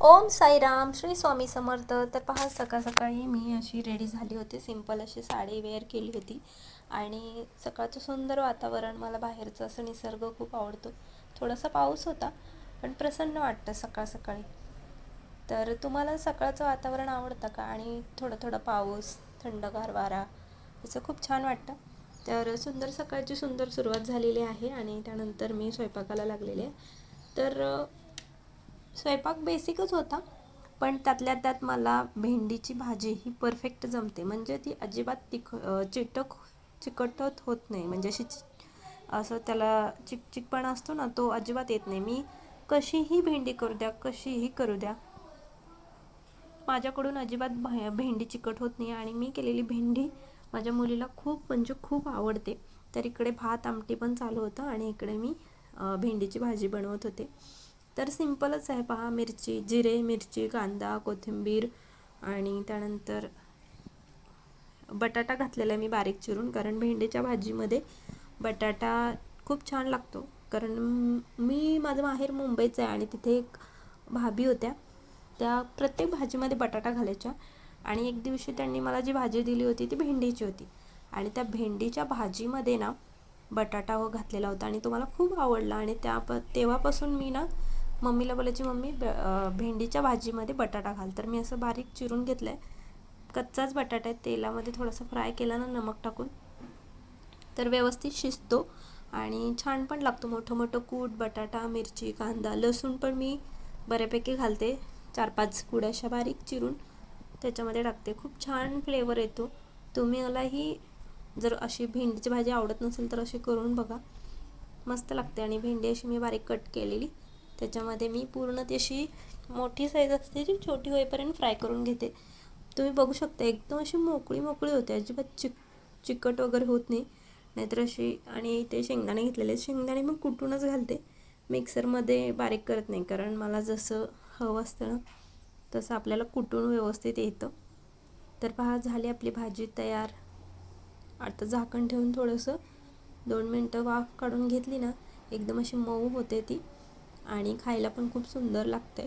ओम साईराम श्री स्वामी समर्थ. तर पहा सकाळ सकाळी मी अशी रेडी झाली होती. सिंपल अशी साडी वेअर केली होती. आणि सकाळचं सुंदर वातावरण मला बाहेरचं असं निसर्ग खूप आवडतो. थोडासा पाऊस होता पण प्रसन्न वाटतं सकाळ सकाळी. तर तुम्हाला सकाळचं वातावरण आवडतं का? आणि थोडं थोडं पाऊस थंडगार वारा असं खूप छान वाटतं. तर सुंदर सकाळची सुंदर सुरुवात झालेली आहे आणि त्यानंतर मी स्वयंपाकाला लागलेले आहे. तर स्वयंपाक बेसिकच होता पण त्यातल्या त्यात मला भेंडीची भाजी ही परफेक्ट जमते. म्हणजे ती अजिबात तिख चिटक चिकटत होत नाही. म्हणजे अशी असं त्याला चिकचिकपणा असतो ना तो अजिबात येत नाही. मी कशीही भेंडी करू द्या कशीही करू द्या माझ्याकडून अजिबात भेंडी चिकट होत नाही. आणि मी केलेली भेंडी माझ्या मुलीला खूप म्हणजे खूप आवडते. तर इकडे भात आमटी पण चालू होतं आणि इकडे मी भेंडीची भाजी बनवत होते. तर सिंपलच आहे पहा मिरची जिरे मिरची कांदा कोथिंबीर आणि त्यानंतर बटाटा घातलेला आहे मी बारीक चिरून कारण भेंडीच्या भाजीमध्ये बटाटा खूप छान लागतो. कारण मी माझं माहेर मुंबईचं आहे आणि तिथे एक भाभी होत्या. त्या प्रत्येक भाजीमध्ये बटाटा घालायच्या आणि एक दिवशी त्यांनी मला जी भाजी दिली होती ती भेंडीची होती. आणि त्या भेंडीच्या भाजीमध्ये ना बटाटा व घातलेला होता आणि तो मला खूप आवडला आणि त्या प तेव्हापासून मी ना मम्मीला बोलायची मम्मी भेंडीच्या भाजीमध्ये बटाटा घाल. तर मी असं बारीक चिरून घेतलं आहे कच्चाच बटाटा आहे. तेलामध्ये थोडासा फ्राय केला ना नमक टाकून. तर व्यवस्थित शिजतो आणि छान पण लागतो. मोठं मोठं कूट बटाटा मिरची कांदा लसूण पण मी बऱ्यापैकी घालते. चार पाच कुड्याशा बारीक चिरून त्याच्यामध्ये टाकते. खूप छान फ्लेवर येतो. तुम्ही मलाही जर अशी भेंडीची भाजी आवडत नसेल तर अशी करून बघा. मस्त लागते आणि भेंडी अशी मी बारीक कट केलेली. त्याच्यामध्ये मी पूर्ण ती अशी मोठी साईज असते जी छोटी होईपर्यंत फ्राय करून घेते. तुम्ही बघू शकता एकदम अशी मोकळी मोकळी होते. अजिबात चिक चिकट वगैरे होत नाही. नाहीतर अशी आणि ते शेंगदाणे घेतलेले शेंगदाणे मग कुटूनच घालते. मिक्सरमध्ये बारीक करत नाही. कारण मला जसं हवं असतं ना तसं आपल्याला कुटून व्यवस्थित येतं. तर पहा झाली आपली भाजी तयार. आता झाकण ठेवून थोडंसं दोन मिनटं वाफ काढून घेतली ना एकदम अशी मऊ होते ती. आणि खायला पण खूप सुंदर लागते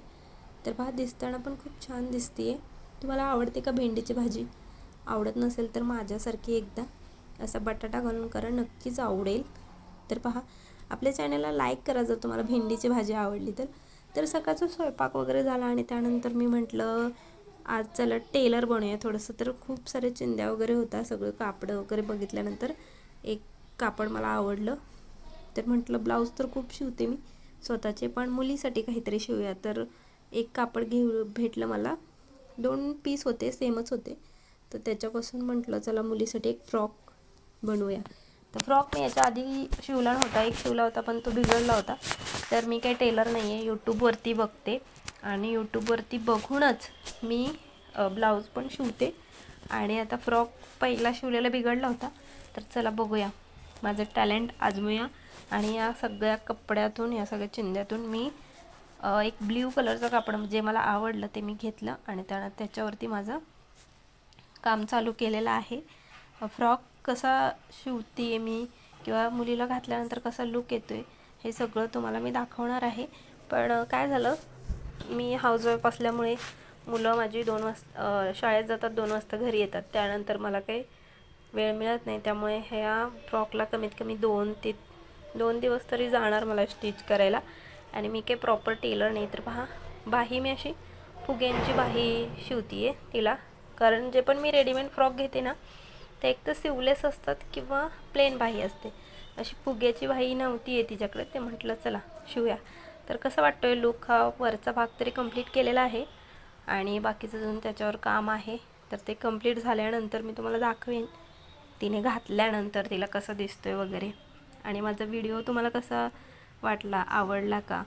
तर पहा दिसताना पण खूप छान दिसते आहे तुम्हाला आवडते का भेंडीची भाजी? आवडत नसेल तर माझ्यासारखी एकदा. असा बटाटा घालून करा नक्कीच आवडेल. तर पहा आपल्या चॅनलला लाईक करा जर तुम्हाला भेंडीची भाजी आवडली तर. तर सकाळचा स्वयंपाक वगैरे झाला आणि त्यानंतर मी म्हटलं आज चला टेलर बनूया थोडंसं. तर खूप सारे चिंद्या वगैरे होता सगळं कापडं वगैरे बघितल्यानंतर एक कापड मला आवडलं. तर म्हटलं ब्लाऊज तर खूप शिवते मी. स्वतःचे पण मुलीसाठी काहीतरी शिवूया. तर एक कापड घेऊ भेटलं मला. दोन पीस होते सेमच होते. तर त्याच्यापासून म्हटलं चला मुलीसाठी एक फ्रॉक बनवूया. तर फ्रॉक मी याच्या आधी शिवला नव्हता. एक शिवला होता पण तो बिघडला होता. तर मी काही टेलर नाही आहे यूट्यूबवरती बघते. आणि यूट्यूबवरती बघूनच मी ब्लाऊज पण शिवते. आणि आता फ्रॉक पहिला शिवलेला बिघडला होता. तर चला बघूया. माझं टॅलेंट आजमूया. आणि या सगळ्या कपड्यातून या सगळ्या चिंध्यातून मी एक ब्ल्यू कलरचं कापड जे मला आवडलं ते मी घेतलं. आणि त्या त्याच्यावरती माझं काम चालू केलेलं आहे. फ्रॉक कसा शिवते मी किंवा मुलीला घातल्यानंतर कसा लुक येतो आहे हे सगळं तुम्हाला मी दाखवणार आहे. पण काय झालं? मी हाऊसवाईफ असल्यामुळे मुलं माझी दोन वाजता शाळेत जातात दोन वाजता घरी येतात. त्यानंतर मला काही वेळ मिळत नाही. त्यामुळे ह्या फ्रॉकला कमीत कमी दोन ते दोन दिवस तरी जाणार मला स्टिच करायला. आणि मी काही प्रॉपर टेलर नाही. तर पहा बाही मी अशी फुग्यांची बाही शिवती आहे तिला. कारण जे पण मी रेडीमेड फ्रॉक घेते ना ते एक तर सिवलेस असतात किंवा प्लेन बाही असते. अशी फुग्याची बाही नव्हती आहे तिच्याकडे. ते म्हटलं चला शिवूया. तर कसं वाटतो आहे लुक हा वरचा भाग तरी कंप्लीट केलेला आहे. आणि बाकीचं अजून त्याच्यावर काम आहे. तर ते कंप्लीट झाल्यानंतर मी तुम्हाला दाखवेन. तिने घातल्यानंतर तिला कसं दिसतोय वगैरे. आणि माझा व्हिडिओ तुम्हाला कसा वाटला आवडला का?